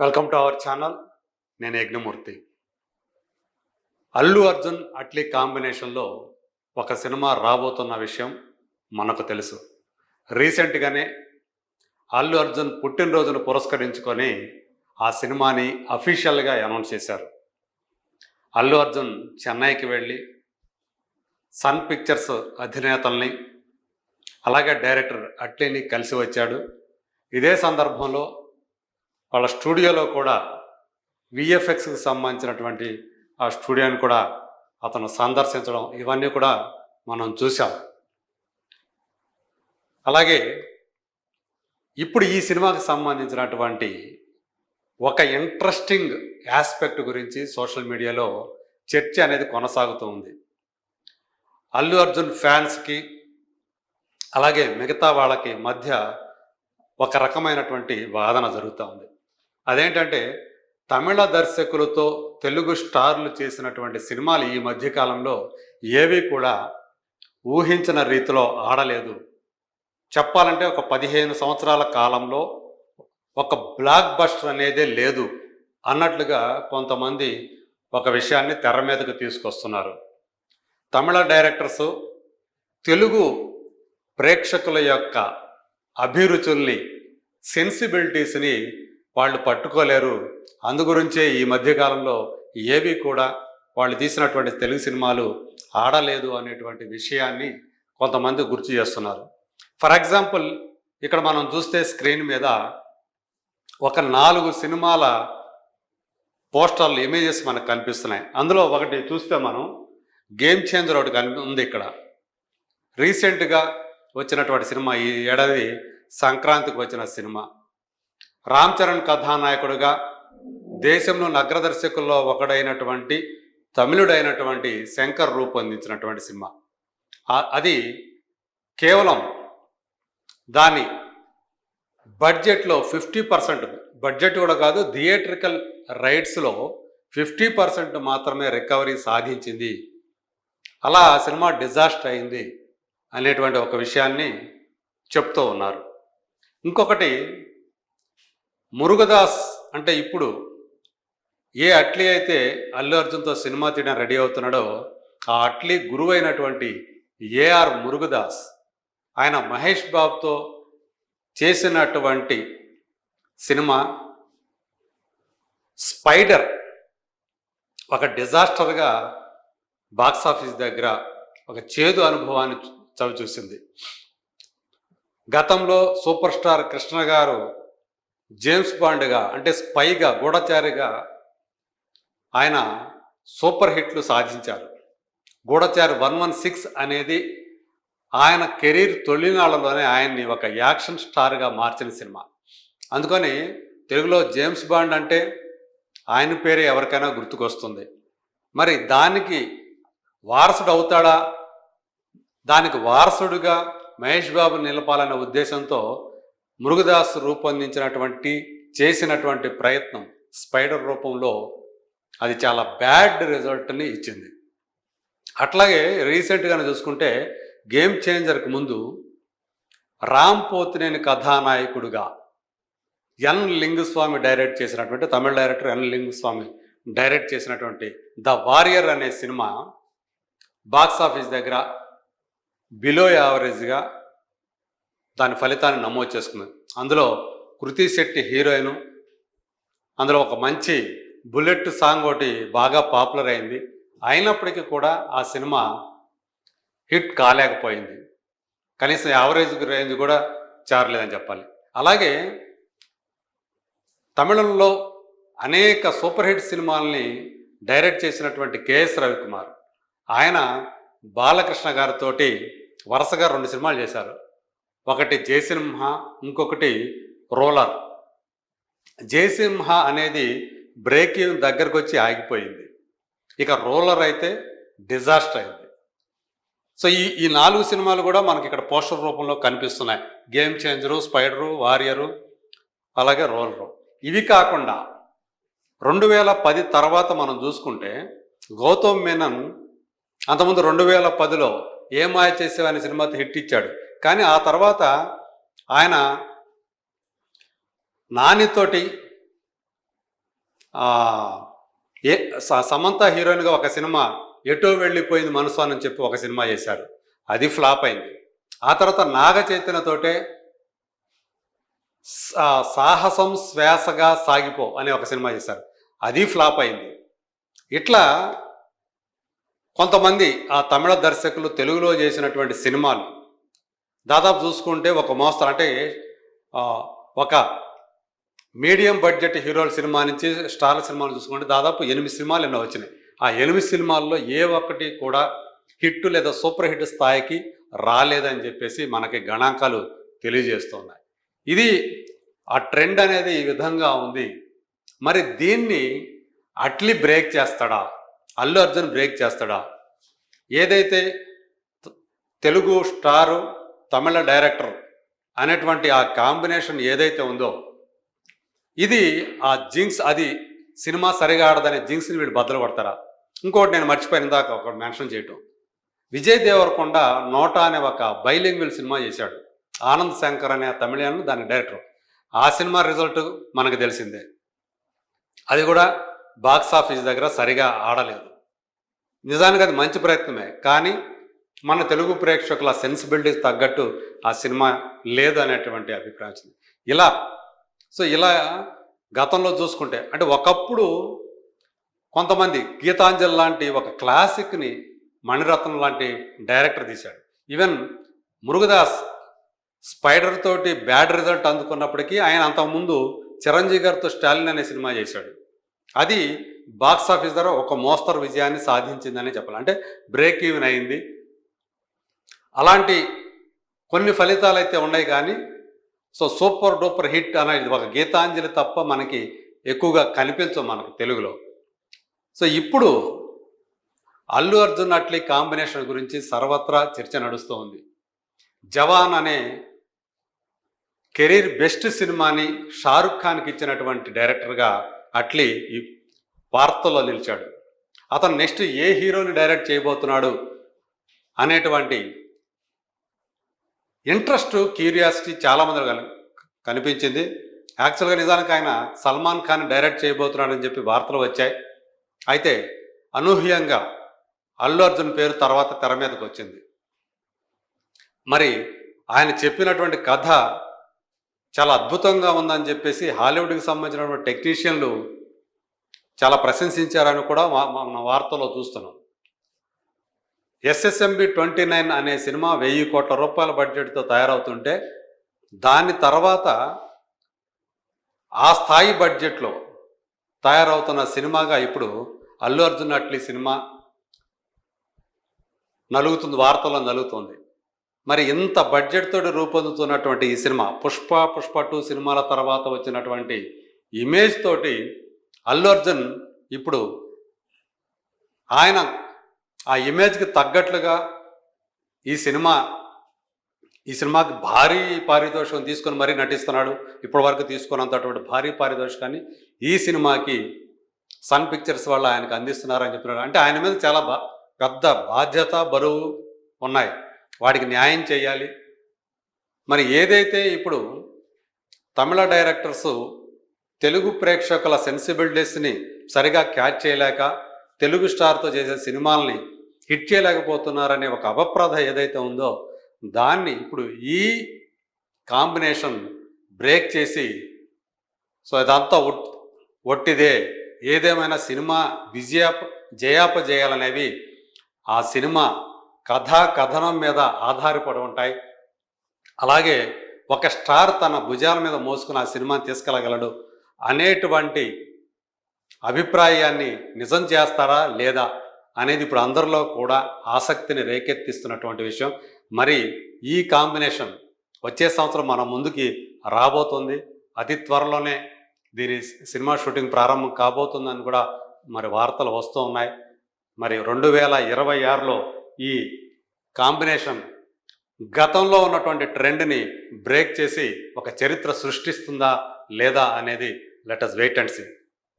Welcome to our channel నేను యజ్ఞమూర్తి. అల్లు అర్జున్ అట్లీ కాంబినేషన్లో ఒక సినిమా రాబోతున్న విషయం మనకు తెలుసు. రీసెంట్గానే అల్లు అర్జున్ పుట్టినరోజును పురస్కరించుకొని ఆ సినిమాని అఫీషియల్గా అనౌన్స్ చేశారు. అల్లు అర్జున్ చెన్నైకి వెళ్ళి సన్ పిక్చర్స్ అధినేతల్ని అలాగే డైరెక్టర్ అట్లీని కలిసి వచ్చాడు. ఇదే సందర్భంలో వాళ్ళ స్టూడియోలో కూడా విఎఫ్ఎక్స్కి సంబంధించినటువంటి ఆ స్టూడియోని కూడా అతను సందర్శించడం ఇవన్నీ కూడా మనం చూసాం అలాగే ఇప్పుడు ఈ సినిమాకి సంబంధించినటువంటి ఒక ఇంట్రెస్టింగ్ ఆస్పెక్ట్ గురించి సోషల్ మీడియాలో చర్చ అనేది కొనసాగుతూ ఉంది. అల్లు అర్జున్ ఫ్యాన్స్కి అలాగే మిగతా వాళ్ళకి మధ్య ఒక రకమైనటువంటి వాదన జరుగుతూ ఉంది. అదేంటంటే తమిళ దర్శకులతో తెలుగు స్టార్లు చేసినటువంటి సినిమాలు ఈ మధ్యకాలంలో ఏవి కూడా ఊహించిన రీతిలో ఆడలేదు. చెప్పాలంటే ఒక పదిహేను సంవత్సరాల కాలంలో ఒక బ్లాక్ బస్టర్ అనేదే లేదు అన్నట్లుగా కొంతమంది ఒక విషయాన్ని తెర మీదకు తీసుకొస్తున్నారు. తమిళ డైరెక్టర్స్ తెలుగు ప్రేక్షకుల యొక్క అభిరుచుల్ని సెన్సిబిలిటీస్ని వాళ్ళు పట్టుకోలేరు. అందుగురించే ఈ మధ్యకాలంలో ఏవి కూడా వాళ్ళు తీసినటువంటి తెలుగు సినిమాలు ఆడలేదు అనేటువంటి విషయాన్ని కొంతమంది గుర్తు చేస్తున్నారు. ఫర్ ఎగ్జాంపుల్ ఇక్కడ మనం చూస్తే స్క్రీన్ మీద ఒక నాలుగు సినిమాల పోస్టర్లు ఇమేజెస్ మనకు కనిపిస్తున్నాయి. అందులో ఒకటి చూస్తే మనం గేమ్ చేంజర్ ఒకటి కనిపి ఉంది ఇక్కడ. రీసెంట్గా వచ్చినటువంటి సినిమా ఈ ఏడాది సంక్రాంతికి వచ్చిన సినిమా. రామ్ చరణ్ కథానాయకుడిగా దేశంలో నగ్రదర్శకుల్లో ఒకడైనటువంటి తమిళుడైనటువంటి శంకర్ రూపొందించినటువంటి సినిమా. అది కేవలం దాని బడ్జెట్లో ఫిఫ్టీ పర్సెంట్ బడ్జెట్ కూడా కాదు థియేట్రికల్ రైట్స్లో ఫిఫ్టీ పర్సెంట్ మాత్రమే రికవరీ సాధించింది. అలా ఆ సినిమా డిజాస్టర్ అయింది. అనేటువంటి ఒక విషయాన్ని చెప్తూ ఉన్నారు. ఇంకొకటి మురుగదాస్ అంటే ఇప్పుడు ఏ అట్లీ అయితే అల్లు అర్జున్తో సినిమా తీయడం రెడీ అవుతున్నాడో ఆ అట్లీ గురువు అయినటువంటి ఏఆర్ మురుగదాస్ ఆయన మహేష్ బాబుతో చేసినటువంటి సినిమా స్పైడర్ ఒక డిజాస్టర్గా బాక్స్ ఆఫీస్ దగ్గర ఒక చేదు అనుభవాన్ని చవి చూసింది. గతంలో సూపర్ స్టార్ కృష్ణ గారు జేమ్స్ బాండ్గా అంటే స్పైగా గూఢచారిగా ఆయన సూపర్ హిట్లు సాధించారు. గూఢచారి వన్ వన్ సిక్స్ అనేది ఆయన కెరీర్ తొలినాళ్ళలోనే ఆయన్ని ఒక యాక్షన్ స్టార్గా మార్చిన సినిమా. అందుకని తెలుగులో జేమ్స్ బాండ్ అంటే ఆయన పేరే ఎవరికైనా గుర్తుకొస్తుంది. మరి దానికి వారసుడు అవుతాడా? దానికి వారసుడిగా మహేష్ బాబు నిలపాలనే ఉద్దేశంతో మురుగదాస్ రూపొందించినటువంటి చేసినటువంటి ప్రయత్నం స్పైడర్ రూపంలో అది చాలా బ్యాడ్ రిజల్ట్ని ఇచ్చింది. అట్లాగే రీసెంట్గానే చూసుకుంటే గేమ్ చేంజర్కి ముందు రామ్ పోతినేని కథానాయకుడుగా ఎన్ లింగుస్వామి డైరెక్ట్ చేసినటువంటి Tamil director N Lingusamy direct చేసినటువంటి ద వారియర్ అనే సినిమా బాక్స్ ఆఫీస్ దగ్గర బిలో యావరేజ్గా దాని ఫలితాన్ని నమోదు చేసుకుంది. అందులో కృతి శెట్టి హీరోయిన్ అందులో ఒక మంచి బుల్లెట్ సాంగ్ ఒకటి బాగా పాపులర్ అయింది. అయినప్పటికీ కూడా ఆ సినిమా హిట్ కాలేకపోయింది. కనీసం యావరేజ్ రేంజ్ కూడా చేరలేదని చెప్పాలి. అలాగే తమిళంలో అనేక సూపర్ హిట్ సినిమాల్ని డైరెక్ట్ చేసినటువంటి కెఎస్ రవికుమార్. ఆయన బాలకృష్ణ గారితోటి వరుసగా రెండు సినిమాలు చేశారు. ఒకటి జయసింహ ఇంకొకటి రోలర్. జయసింహ అనేది బ్రేక్ దగ్గరకు వచ్చి ఆగిపోయింది. ఇక రోలర్ అయితే డిజాస్టర్ అయింది. సో ఈ ఈ నాలుగు సినిమాలు కూడా మనకి ఇక్కడ పోస్టర్ రూపంలో కనిపిస్తున్నాయి. గేమ్ చేంజరు స్పైడరు వారియరు అలాగే రోలరు. ఇవి కాకుండా రెండు వేల పది తర్వాత మనం చూసుకుంటే గౌతమ్ మేనన్ అంతకుముందు రెండు వేల పదిలో ఏ మాయ చేసేవని సినిమాతో హిట్ ఇచ్చాడు. కానీ ఆ తర్వాత ఆయన నానితోటి ఏ సమంత హీరోయిన్గా ఒక సినిమా ఎటో వెళ్ళిపోయింది మనసు అని చెప్పి ఒక సినిమా చేశాడు. అది ఫ్లాప్ అయింది. ఆ తర్వాత నాగ చైతన్యతోటే సాహసం శ్వాసగా సాగిపో అనే ఒక సినిమా చేశారు. అది ఫ్లాప్ అయింది. ఇట్లా కొంతమంది ఆ తమిళ దర్శకులు తెలుగులో చేసినటువంటి సినిమాలు దాదాపు చూసుకుంటే ఒక మోస్తరు. అంటే ఒక మీడియం బడ్జెట్ హీరోల సినిమా నుంచి స్టార్ల సినిమాలు చూసుకుంటే దాదాపు ఎనిమిది సినిమాలు ఎన్నో వచ్చినాయి. ఆ ఎనిమిది సినిమాల్లో ఏ ఒక్కటి కూడా హిట్ లేదా సూపర్ హిట్ స్థాయికి రాలేదని చెప్పేసి మనకి గణాంకాలు తెలియజేస్తున్నాయి. ఇది ఆ ట్రెండ్ అనేది ఈ విధంగా ఉంది. మరి దీన్ని అట్లీ బ్రేక్ చేస్తాడా? అల్లు అర్జున్ బ్రేక్ చేస్తాడా? ఏదైతే తెలుగు స్టారు తమిళ డైరెక్టర్ అనేటువంటి ఆ కాంబినేషన్ ఏదైతే ఉందో ఇది ఆ జింక్స్ అది సినిమా సరిగా ఆడదనే జింక్స్ని వీళ్ళు బద్దలు కొడతారా? ఇంకోటి నేను మర్చిపోయిన దాకా ఒకటి మెన్షన్ చేయటం. విజయ్ దేవరకొండ నోటా అనే ఒక బైలింగ్విల్ సినిమా చేశాడు. ఆనంద్ శంకర్ అనే తమిళియన్ దాని డైరెక్టర్. ఆ సినిమా రిజల్ట్ మనకు తెలిసిందే. అది కూడా బాక్స్ ఆఫీస్ దగ్గర సరిగా ఆడలేదు. నిజానికి అది మంచి ప్రయత్నమే కానీ మన తెలుగు ప్రేక్షకుల సెన్సిబిలిటీస్ తగ్గట్టు ఆ సినిమా లేదు అనేటువంటి అభిప్రాయం ఇలా సో ఇలా గతంలో చూసుకుంటే అంటే ఒకప్పుడు కొంతమంది గీతాంజలి లాంటి ఒక క్లాసిక్ని మణిరత్నం లాంటి డైరెక్టర్ తీశాడు. ఈవెన్ మురుగదాస్ స్పైడర్ తోటి బ్యాడ్ రిజల్ట్ అందుకున్నప్పటికీ ఆయన అంతకుముందు చిరంజీవి గారితో స్టాలిన్ అనే సినిమా చేశాడు. అది బాక్స్ ఆఫీస్ ద్వారా ఒక మోస్తరు విజయాన్ని సాధించిందని చెప్పాలి. అంటే బ్రేక్ ఈవెన్ అయింది. అలాంటి కొన్ని ఫలితాలు అయితే ఉన్నాయి కానీ సో సూపర్ డూపర్ హిట్ అనేది ఒక గీతాంజలి తప్ప మనకి ఎక్కువగా కనిపించవు మనకు తెలుగులో. సో ఇప్పుడు అల్లు అర్జున్ అట్లీ కాంబినేషన్ గురించి సర్వత్రా చర్చ నడుస్తూ ఉంది. జవాన్ అనే కెరీర్ బెస్ట్ సినిమాని షారుఖ్ ఖాన్కి ఇచ్చినటువంటి డైరెక్టర్గా అట్లీ ఈ వార్తల్లో నిలిచాడు. అతను నెక్స్ట్ ఏ హీరోని డైరెక్ట్ చేయబోతున్నాడు అనేటువంటి ఇంట్రెస్ట్ క్యూరియాసిటీ చాలా మంది కనిపించింది. యాక్చువల్గా నిజానికి ఆయన సల్మాన్ ఖాన్ డైరెక్ట్ చేయబోతున్నాడని చెప్పి వార్తలు వచ్చాయి. అయితే అనూహ్యంగా అల్లు అర్జున్ పేరు తర్వాత తెర మీదకి వచ్చింది మరి ఆయన చెప్పినటువంటి కథ చాలా అద్భుతంగా ఉందని చెప్పేసి హాలీవుడ్కి సంబంధించిన టెక్నీషియన్లు చాలా ప్రశంసించారని కూడా మన వార్తలో చూస్తున్నాం. ఎస్ఎస్ఎంబి ట్వంటీ నైన్ అనే సినిమా వెయ్యి కోట్ల రూపాయల బడ్జెట్తో తయారవుతుంటే దాని తర్వాత ఆ స్థాయి బడ్జెట్లో తయారవుతున్న సినిమాగా ఇప్పుడు అల్లు అర్జున్ అట్లీ సినిమా నలుగుతుంది వార్తల్లో నలుగుతుంది. మరి ఇంత బడ్జెట్ తోటి రూపొందుతున్నటువంటి ఈ సినిమా పుష్ప పుష్ప టూ సినిమాల తర్వాత వచ్చినటువంటి ఇమేజ్ తోటి అల్లు అర్జున్ ఇప్పుడు ఆయన ఆ ఇమేజ్కి తగ్గట్లుగా ఈ సినిమా ఈ సినిమాకి భారీ పారితోషికం తీసుకొని మరీ నటిస్తున్నాడు. ఇప్పటి వరకు తీసుకున్నంతటువంటి భారీ పారితోషికాన్ని ఈ సినిమాకి సన్ పిక్చర్స్ వల్ల ఆయనకు అందిస్తున్నారని చెప్తున్నాడు అంటే ఆయన మీద చాలా బా పెద్ద బాధ్యత బరువు ఉన్నాయి. వాడికి న్యాయం చేయాలి. మరి ఏదైతే ఇప్పుడు తమిళ డైరెక్టర్స్ తెలుగు ప్రేక్షకుల సెన్సిబిలిటీస్ని సరిగా క్యాచ్ చేయలేక తెలుగు స్టార్తో చేసే సినిమాల్ని హిట్ చేయలేకపోతున్నారనే ఒక అపప్రద ఏదైతే ఉందో దాన్ని ఇప్పుడు ఈ కాంబినేషన్ బ్రేక్ చేసి సో ఇదంతా ఒట్ ఒట్టిదే. ఏదేమైనా సినిమా విజయాప జయాపజయాలనేవి ఆ సినిమా కథా కథనం మీద ఆధారపడి ఉంటాయి. అలాగే ఒక స్టార్ తన భుజాల మీద మోసుకుని ఆ సినిమాని తీసుకెళ్ళగలడు అనేటువంటి అభిప్రాయాన్ని నిజం చేస్తారా లేదా అనేది ఇప్పుడు అందరిలో కూడా ఆసక్తిని రేకెత్తిస్తున్నటువంటి విషయం. మరి ఈ కాంబినేషన్ వచ్చే సంవత్సరం మన ముందుకి రాబోతుంది. అతి త్వరలోనే దీని సినిమా షూటింగ్ ప్రారంభం కాబోతుందని కూడా మరి వార్తలు వస్తూ ఉన్నాయి. మరి రెండు వేల ఇరవై ఆరులో ఈ కాంబినేషన్ గతంలో ఉన్నటువంటి ట్రెండ్ని బ్రేక్ చేసి ఒక చరిత్ర సృష్టిస్తుందా లేదా అనేది let us wait and see.